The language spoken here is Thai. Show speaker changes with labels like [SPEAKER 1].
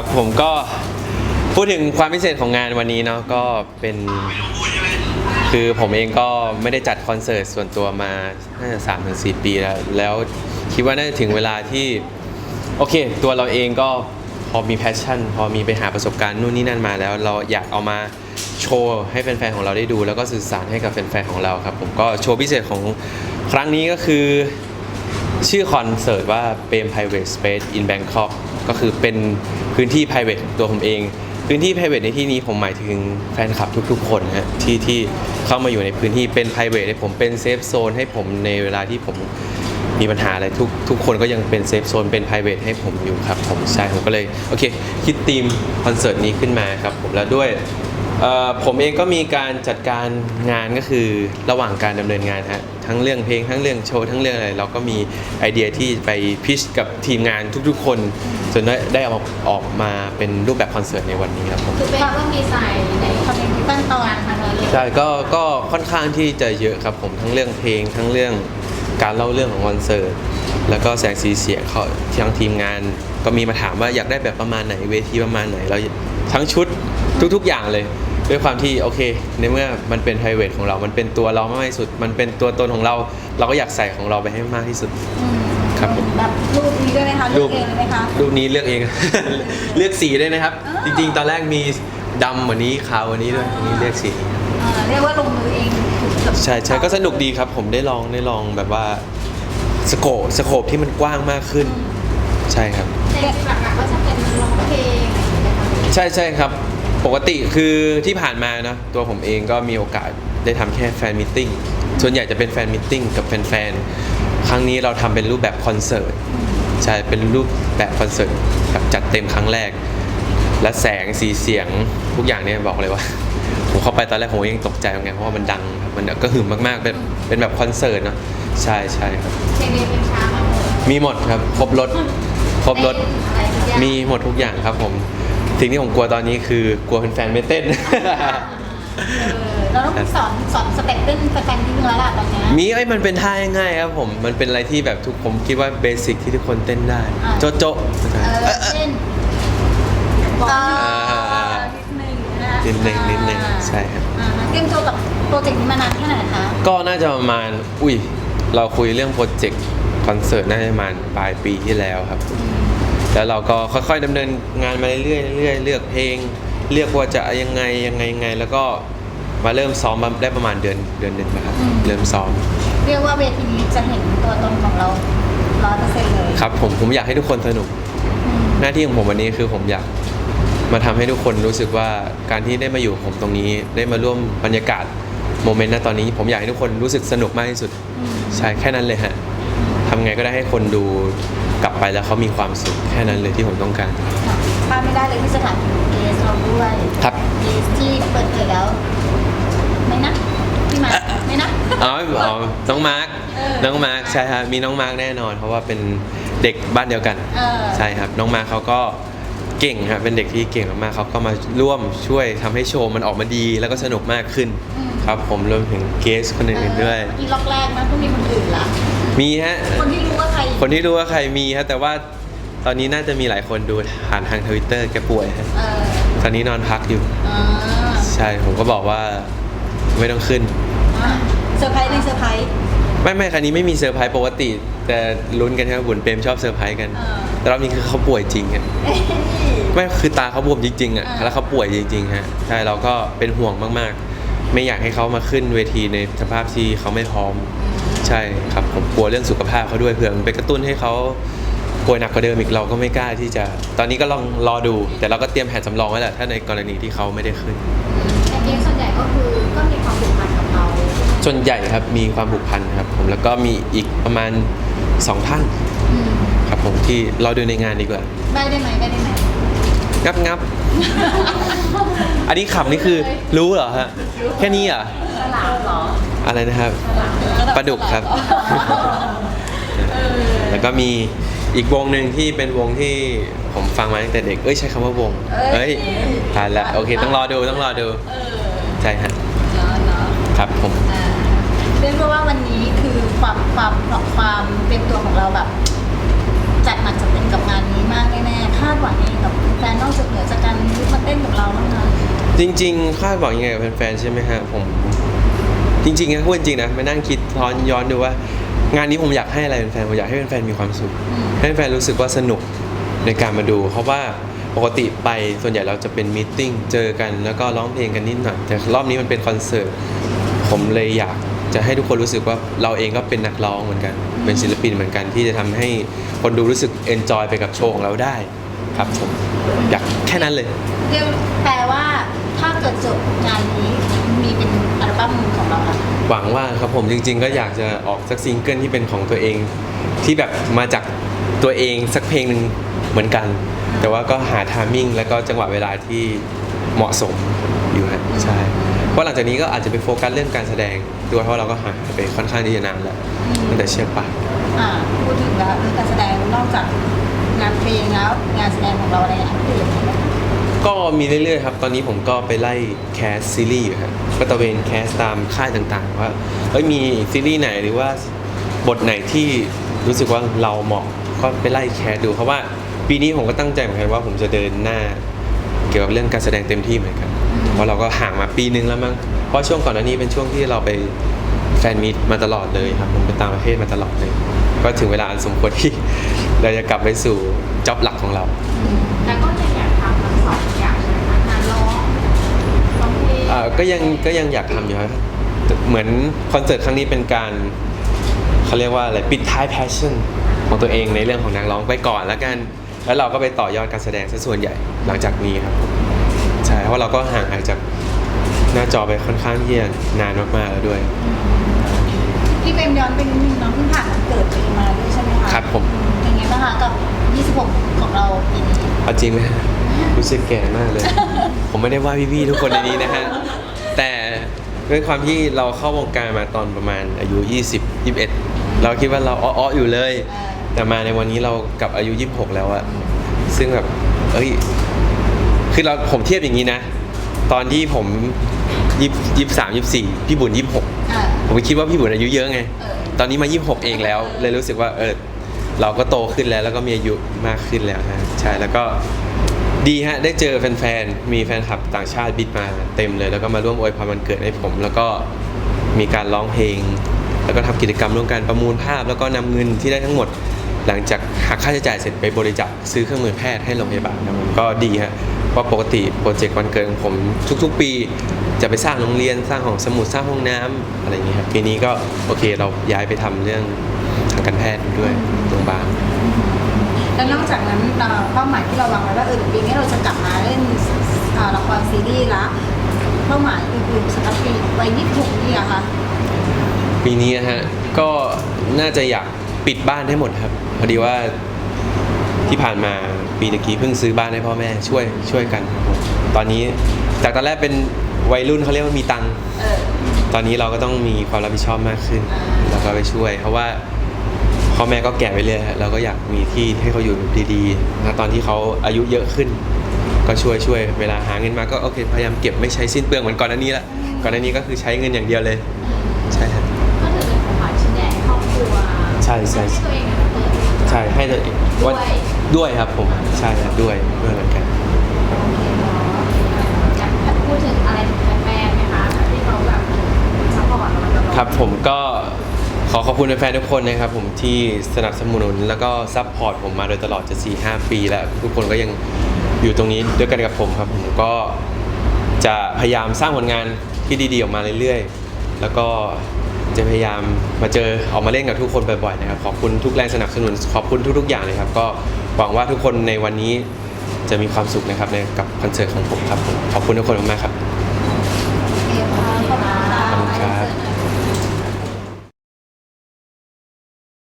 [SPEAKER 1] ครับ ผมก็พูดถึงความพิเศษของงานวันนี้เนาะก็เป็น คือผมเองก็ไม่ได้จัดคอนเสิร์ตส่วนตัวมาน่าจะสามถึงสี่ปีแล้ว แล้วคิดว่าน่าจะถึงเวลาที่ โอเค ตัวเราเองก็พอมีแพชชั่น พอมีไปหาประสบการณ์นู่นนี่นั่นมาแล้ว เราอยากเอามาโชว์ให้แฟนๆของเราได้ดู แล้วก็สื่อสารให้กับแฟนๆของเราครับ ผมก็โชว์พิเศษของครั้งนี้ก็คือ ชื่อคอนเสิร์ตว่าเปม private space in Bangkok ก็คือเป็นพื้นที่ private ของตัวผมเอง พื้นที่ private ในที่นี้ผมหมายถึงแฟนคลับทุกๆ คนฮะที่ที่เข้ามาอยู่ในพื้นที่เป็น private ให้ผมเป็นเซฟโซนให้ผมในเวลาที่ผมมีปัญหาอะไรทุกทุกคนก็ยังเป็นเซฟโซนเป็น private ให้ผมอยู่ครับผมใช่ผมก็เลยโอเคคิดธีมคอนเสิร์ตนี้ขึ้นมาครับผมแล้วด้วยผมเองก็มีการจัดการงานก็คือระหว่างการดำเนินงานฮะ ทั้งเรื่องเพลงทั้งเรื่องโชว์ทั้งเรื่องอะไร เราก็มีไอเดียที่ไปพิชกับทีมงานทุกๆ คนจนได้ได้ออกออกมาเป็นรูปแบบคอนเสิร์ตในวันนี้ครับผม
[SPEAKER 2] คือเป็นก็มีใส่ในคอมเมนต์ขั้นตอนทางเราเลย
[SPEAKER 1] ใช่ก็ก็ค่อนข้างที่จะเยอะครับผมทั้งเรื่องเพลงทั้งเรื่องการเล่าเรื่องของคอนเสิร์ตแล้วก็แสงสีเสียงเขาทางทีมงานก็มีมาถามว่าอยากได้แบบประมาณไหนเวทีประมาณไหนเราทั้งชุดทุก ๆ อย่างเลย ด้วยความที่โอเค ในเมื่อมันเป็น p r i v a t ของเรา มันเป็นตัวเรามากที่สุด มันเป็นตัวตนของเรา เราก็อยากใส่ของเราไปให้มากที่สุด ครับผม
[SPEAKER 2] แบบรูปนี้ด้วยไหมคะรูปเองเลยไหมคะ
[SPEAKER 1] รูปนี้เลือกเอง เลือกสีด้วยนะครับ
[SPEAKER 2] อ๋อ
[SPEAKER 1] จริง ๆ ตอนแรกมีดำกว่านี้ขาวกว่านี้ด้วยอันนี้เลือกสีนี้ครับ
[SPEAKER 2] เอ่อเรียกว่าลงมือเองเกือบ
[SPEAKER 1] ใช่ใช่ก็สนุกดีครับ ผมได้ลองได้ลองแบบว่าสโคปสโคปที่มันกว้างมากขึ้น ใช่ครับ
[SPEAKER 2] แต่หลักๆก็จะเป็นร้องเพลงอะไรอย่างเงี้ยนะคะ
[SPEAKER 1] ใช่ใช่ครับ ปกติคือที่ผ่านมาเนอะตัวผมเองก็มีโอกาสได้ทำแค่แฟนมิทติ้งส่วนใหญ่จะเป็นแฟนมิทติ้งกับแฟนๆครั้งนี้เราทำเป็นรูปแบบคอนเสิร์ตใช่เป็นรูปแบบคอนเสิร์ตแบบจัดเต็มครั้งแรก และแสงสีเสียงทุกอย่างเนี่ยบอกเลยว่า ผมเข้าไปตอนแรกผมยังตกใจเหมือนกันเพราะว่ามันดังครับมันก็หึมมากๆเป็นเป็นแบบคอนเสิร์ตเนาะใช่ใช่ครับ
[SPEAKER 2] เพลงเรียนเป็นช้ามาหมด
[SPEAKER 1] มีหมดครับ ครบรถครบรถ
[SPEAKER 2] อะไรทุกอย่าง
[SPEAKER 1] มีหมดทุกอย่างครับผม สิ่งที่ผมกลัวตอนนี้คือกลัวแฟนๆไม่เต้น
[SPEAKER 2] เออเราต้องสอนสอนสเต็ปเต้นแฟนๆนิดนึงแล้วล่ะตอนเนี้ย
[SPEAKER 1] มีไอ้ยมันเป็นท่าง่ายๆครับผม มันเป็นอะไรที่แบบทุกผมคิดว่าเบสิกที่ทุกคนเต้นได้
[SPEAKER 2] อ่า
[SPEAKER 1] โจะโจะ
[SPEAKER 2] เออเช่นบอก
[SPEAKER 1] อ่า
[SPEAKER 2] นิดนึงนะ
[SPEAKER 1] นิดนึงนิดนึงใช่ครับ
[SPEAKER 2] อ่าเตรียมตัวกับโปรเจกต์นี้มานานแค่ไหนคะ
[SPEAKER 1] ก็น่าจะประมาณ อุ้ย เราคุยเรื่องโปรเจกต์คอนเสิร์ตน่าจะประมาณปลายปีที่แล้วครับ แล้วเราก็ค่อยๆดำเนินงานมาเรื่อยๆเรื่อยๆเลือกเพลง เลือกว่าจะยังไงยังไงยังไง แล้วก็มาเริ่มซ้อมมาได้ประมาณเดือนเดือนหนึ่งนะครับ เริ่มซ้อม
[SPEAKER 2] เรียกว่าเวทีนี้จะเห็นตัวตนของเราร้อยเปอร์เซ็นต์เลย
[SPEAKER 1] ครับผมผมอยากให้ทุกคนสนุก
[SPEAKER 2] อืม
[SPEAKER 1] หน้าที่ของผมวันนี้คือผมอยากมาทำให้ทุกคนรู้สึกว่าการที่ได้มาอยู่กับผมตรงนี้ได้มาร่วมบรรยากาศโมเมนต์ณตอนนี้ ผมอยากให้ทุกคนรู้สึกสนุกมากที่สุด
[SPEAKER 2] อืม
[SPEAKER 1] ใช่แค่นั้นเลยฮะทำไงก็ได้ให้คนดู กลับไปแล้วเขามีความสุขแค่นั้นเลยที่ผมต้องการ
[SPEAKER 2] พลาดไม่ได้เลยที่สถานเกสเราด้วย
[SPEAKER 1] ครับ
[SPEAKER 2] เกสที่เปิดเผยแล้ว ไม่นะพี่หมาไม่นะ
[SPEAKER 1] อ๋ออ๋อน้องมาร์ค
[SPEAKER 2] เออ
[SPEAKER 1] น้องมาร์คใช่ครับมีน้องมาร์คแน่นอน เพราะว่าเป็นเด็กบ้านเดียวกัน
[SPEAKER 2] เออ
[SPEAKER 1] ใช่ครับ น้องมาร์คเขาก็เก่งครับ เป็นเด็กที่เก่งมากๆเขาก็มาร่วมช่วยทำให้โชว์มันออกมาดีแล้วก็สนุกมากขึ้น
[SPEAKER 2] อืม
[SPEAKER 1] ครับผมรวมถึงเกสคนอื่นๆด้วย
[SPEAKER 2] เมื่อกี้ล็อกแรกนะก็มีคนอื่นละ
[SPEAKER 1] มีฮะ
[SPEAKER 2] คนที่รู้ว่าใคร
[SPEAKER 1] คนที่รู้ว่าใครมีฮะแต่ว่าตอนนี้น่าจะมีหลายคนดูผ่านทางทวิตเตอร์แกป่วยฮะ
[SPEAKER 2] เออ
[SPEAKER 1] ตอนนี้นอนพักอยู่
[SPEAKER 2] อ่า
[SPEAKER 1] ใช่ผมก็บอกว่าไม่ต้องขึ้น
[SPEAKER 2] อ่าเซอร์ไพรส์ในเซอร์ไพรส์
[SPEAKER 1] ไม่ไม่ครั้นี้ไม่มีเซอร์ไพรส์ปกติ แต่ลุ้นกันครับบุญเปรมชอบเซอร์ไพรส์กัน
[SPEAKER 2] เออ
[SPEAKER 1] แต่รอบนี้คือเขาป่วยจริงอะ
[SPEAKER 2] เอ้ย
[SPEAKER 1] ไม่คือตาเขาบวมจริงๆอะ
[SPEAKER 2] อ่า
[SPEAKER 1] แล้วเขาป่วยจริงๆฮะใช่เราก็เป็นห่วงมากๆ ไม่อยากให้เขามาขึ้นเวทีในสภาพที่เขาไม่พร้อม ใช่ครับผมกลัวเรื่องสุขภาพเขาด้วยเผื่อมันไปกระตุ้นให้เขาป่วยหนักกว่าเดิมอีกเราก็ไม่กล้าที่จะ ตอนนี้ก็ลองรอดู แต่เราก็เตรียมแผนสำรองไว้แหละถ้าในกรณีที่เขาไม่ได้ขึ้น
[SPEAKER 2] แต่เกมส่วนใหญ่ก็คือก็มีความผูกพันกับเรา
[SPEAKER 1] ส่วนใหญ่ครับมีความผูกพันครับผมแล้วก็มีอีกประมาณสองท่าน
[SPEAKER 2] อืม
[SPEAKER 1] ครับผมที่เราดูในงานดีกว่า
[SPEAKER 2] ได้ได้ไหมได้ได้ไหม
[SPEAKER 1] งับงับ อันนี้ขับนี่คือรู้เหรอฮะ แค่นี้เหรอ
[SPEAKER 2] ฉลามเหรอ
[SPEAKER 1] อะไรนะครับปลาดุกครับ
[SPEAKER 2] เออ
[SPEAKER 1] แล้วก็มีอีกวงหนึ่งที่เป็นวงที่ผมฟังมาตั้งแต่เด็ก เอ้ยใช้คำว่าวง
[SPEAKER 2] เอ้
[SPEAKER 1] เอ้
[SPEAKER 2] ย
[SPEAKER 1] ยทานละโอเค ต้องรอดูต้องรอดู
[SPEAKER 2] เออ
[SPEAKER 1] ใช่ฮะ
[SPEAKER 2] เนาะเนาะ
[SPEAKER 1] ครับผม
[SPEAKER 2] อ่าเรียกว่าวันนี้คือความความความเตรียมตัวของเราแบบ จัดหนักจัดเต็มกับงานนี้มากแน่ๆคาดหวังเองกับแฟนนอก
[SPEAKER 1] จริง ๆ คาดหวังยังไงกับแฟนๆใช่ไหมฮะผม จริงๆนะพูดจริงๆนะไปนั่งคิดย้อนย้อนดูว่า งานนี้ผมอยากให้อะไรแฟนๆผมอยากให้แฟนๆมีความสุข ให้แฟนๆรู้สึกว่าสนุกในการมาดู เพราะว่าปกติไปส่วนใหญ่เราจะเป็นมีตติ้งเจอกันแล้วก็ร้องเพลงกันนิดหน่อยแต่รอบนี้มันเป็นคอนเสิร์ตผมเลยอยากจะให้ทุกคนรู้สึกว่าเราเองก็เป็นนักร้องเหมือนกัน เป็นศิลปินเหมือนกันที่จะทำให้คนดูรู้สึกเอนจอยไปกับโชว์ของเราได้ครับผมอยากแค่นั้นเลย
[SPEAKER 2] เรียกแปลว่าถ้าเกิดจบงานนี้มีเป็นอัล บั้มของคะ
[SPEAKER 1] หวังว่าครับผมจริง ๆ ก็อยากจะออกสักซิงเกิลที่เป็นของตัวเอง ที่แบบมาจากตัวเองสักเพลงหนึ่งเหมือนกัน แต่ว่าก็หาทามมิ่งแล้วก็จังหวะเวลาที่เหมาะสมอยู่ฮะใช่เพราะหลังจากนี้ก็อาจจะไปโฟกัสเรื่องการแสดงด้วยเพราะเราก็หายไปค่อนข้างที่จะนานแล้วตั้งแต่เชียร์ปาก
[SPEAKER 2] อ่าพูดถึงแล้วเรื่องการแสดงนอกจากงานเพลงแล้วงานแสดงของเราอะไรอัปเดตไหมคะ
[SPEAKER 1] ก็มีเรื่อยๆครับ ตอนนี้ผมก็ไปไล่แคสซีรีส์อยู่ครับก็ตะเวนแคสตามค่ายต่างๆ ว่าเอ้ยมีซีรีส์ไหนหรือว่าบทไหนที่รู้สึกว่าเราเหมาะก็ไปไล่แคสดูเพราะว่าปีนี้ผมก็ตั้งใจเหมือนกันว่าผมจะเดินหน้า เกี่ยวกับเรื่องการแสดงเต็มที่เหมือนกัน เพราะเราก็ห่างมาปีนึงแล้วมั้ง เพราะช่วงก่อนหน้านี้เป็นช่วงที่เราไปแฟนมีตมาตลอดเลยครับ ผมไปต่างประเทศมาตลอดเลย ก็ถึงเวลาอันสมควรที่เราจะกลับไปสู่จ็อบหลักของเรา
[SPEAKER 3] แล้วก็ยังอยากทำทั้งสองอย่างใช่ไหมคะงานร้อง ร้องเพลง
[SPEAKER 1] อ่าก็ยังก็ยังอยากทำอยู่ครับแต่เหมือนคอนเสิร์ตครั้งนี้เป็นการเขาเรียกว่าอะไรปิดท้ายแพชชั่นของตัวเองในเรื่องของนักร้องไปก่อนแล้วกัน แล้วเราก็ไปต่อยอดการแสดงซะส่วนใหญ่หลังจากนี้ครับใช่เพราะเราก็ห่างหายจากหน้าจอไปค่อนข้างที่จะนานมากๆแล้วด้วย
[SPEAKER 2] พี่เปรมย้อนไปนิดนึงเน้องเพิ่งผ่านวันเกิดตัวเองมาด้วยใช่ไหมคะ
[SPEAKER 1] ครับผม
[SPEAKER 2] เป็นไงบ้างคะกับ 26 ของเราปีนี้
[SPEAKER 1] เอาจริงไหมรู้สึกแก่มากเลย ผมไม่ได้ว่าพี่ๆทุกคนในนี้นะฮะ แต่ด้วยความที่เราเข้าวงการมาตอนประมาณอายุ 20 21 เราคิดว่าเราอ้อๆอยู่เลย
[SPEAKER 2] เออ
[SPEAKER 1] แต่มาในวันนี้เรากลับอายุ 26 แล้วอะซึ่งแบบเอ้ยคือเราผมเทียบอย่างนี้นะ ตอนที่ผมยี่ยี่สามยี่สี่พี่บุญยี่หก
[SPEAKER 2] อ่า
[SPEAKER 1] ผมคิดว่าพี่บุญอายุเยอะไง
[SPEAKER 2] เออ
[SPEAKER 1] ตอนนี้มา26เองแล้ว เลยรู้สึกว่าเออเราก็โตขึ้นแล้วแล้วก็มีอายุมากขึ้นแล้วฮะใช่แล้วก็ ดีฮะ ได้เจอแฟนๆ มีแฟนคลับต่างชาติบิดมาเต็มเลย แล้วก็มาร่วมอวยพรวันเกิดให้ผม แล้วก็มีการร้องเพลง แล้วก็ทำกิจกรรมร่วมกันประมูลภาพ แล้วก็นำเงินที่ได้ทั้งหมด หลังจากหักค่าใช้จ่ายเสร็จไปบริจาคซื้อเครื่องมือแพทย์ให้โรงพยาบาลครับผมก็ดีฮะเพราะปกติโปรเจกต์วันเกิดของผมทุกๆ ปี จะไปสร้างโรงเรียนสร้างห้องสมุดสร้างห้องน้ำอะไรอย่างเงี้ยครับปีนี้ก็โอเคเราย้ายไปทำเรื่องทางการแพทย์ด้วยโรงพยาบาล
[SPEAKER 2] แล้วนอกจากนั้นเอ่อเป้าหมายที่เราวางไว้ว่าเออเดี๋ยวปีนี้เราจะกลับมาเล่นเอ่อละครซีรีส์ละเป้าหมายอื่นๆสำหรับปีวัย26นี่อะคะ
[SPEAKER 1] ปีนี้นะฮะก็น่าจะอยากปิดบ้านให้หมดครับ พอดีว่าที่ผ่านมาปีตะกี้เพิ่งซื้อบ้านให้พ่อแม่ช่วยช่วยกันครับผมตอนนี้จากตอนแรกเป็นวัยรุ่นเขาเรียกว่ามีตังค์
[SPEAKER 2] เออ
[SPEAKER 1] ตอนนี้เราก็ต้องมีความรับผิดชอบมากขึ้น แล้วก็ไปช่วย เพราะว่า พ่อแม่ก็แก่ไปเรื่อยฮะเราก็อยากมีที่ให้เขาอยู่ดีๆแล้วตอนที่เขาอายุเยอะขึ้น ก็ช่วยช่วยเวลาหาเงินมาก็โอเคพยายามเก็บไม่ใช้สิ้นเปลืองเหมือนก่อนหน้านี้ละก่อนหน้านี้ก็คือใช้เงินอย่างเดียวเลย ใช่ครับ
[SPEAKER 3] ก็ถือเป็นของขวัญชิ้นใหญ่ให้ครอบครัว
[SPEAKER 1] ใช่ใช่
[SPEAKER 3] ห้ตัวเองนะเปิด
[SPEAKER 1] ใช่ให้ตัวเอง
[SPEAKER 3] ด้วย
[SPEAKER 1] ด้วยครับผมใช่ครับด้วยด้วยเหมือนกัน
[SPEAKER 3] อยากพูดถึงอะไรถึงแฟนๆไหมคะที่เขาแบบซัพพอร์ตเรามาตลอด
[SPEAKER 1] ครับผมก็ ขอขอบคุณแฟนๆทุกคนนะครับผมที่สนับสนุนแล้วก็ซัพพอร์ตผมมาโดยตลอดจะ4 5 ปีแล้ว ทุกคนก็ยังอยู่ตรงนี้ด้วยกันกับผมครับผมก็จะพยายามสร้างผลงานที่ดีๆออกมาเรื่อยๆ แล้วก็จะพยายามมาเจอออกมาเล่นกับทุกคนบ่อยๆนะครับขอบคุณทุกแรงสนับสนุนขอบคุณทุกๆอย่างเลยครับ ก็หวังว่าทุกคนในวันนี้จะมีความสุขนะครับในกับคอนเสิร์ตของผมครับผมขอบคุณทุกคนมากๆครับ
[SPEAKER 2] โอเคค่ะขอบคุณค่ะ
[SPEAKER 1] ขอบคุณครับ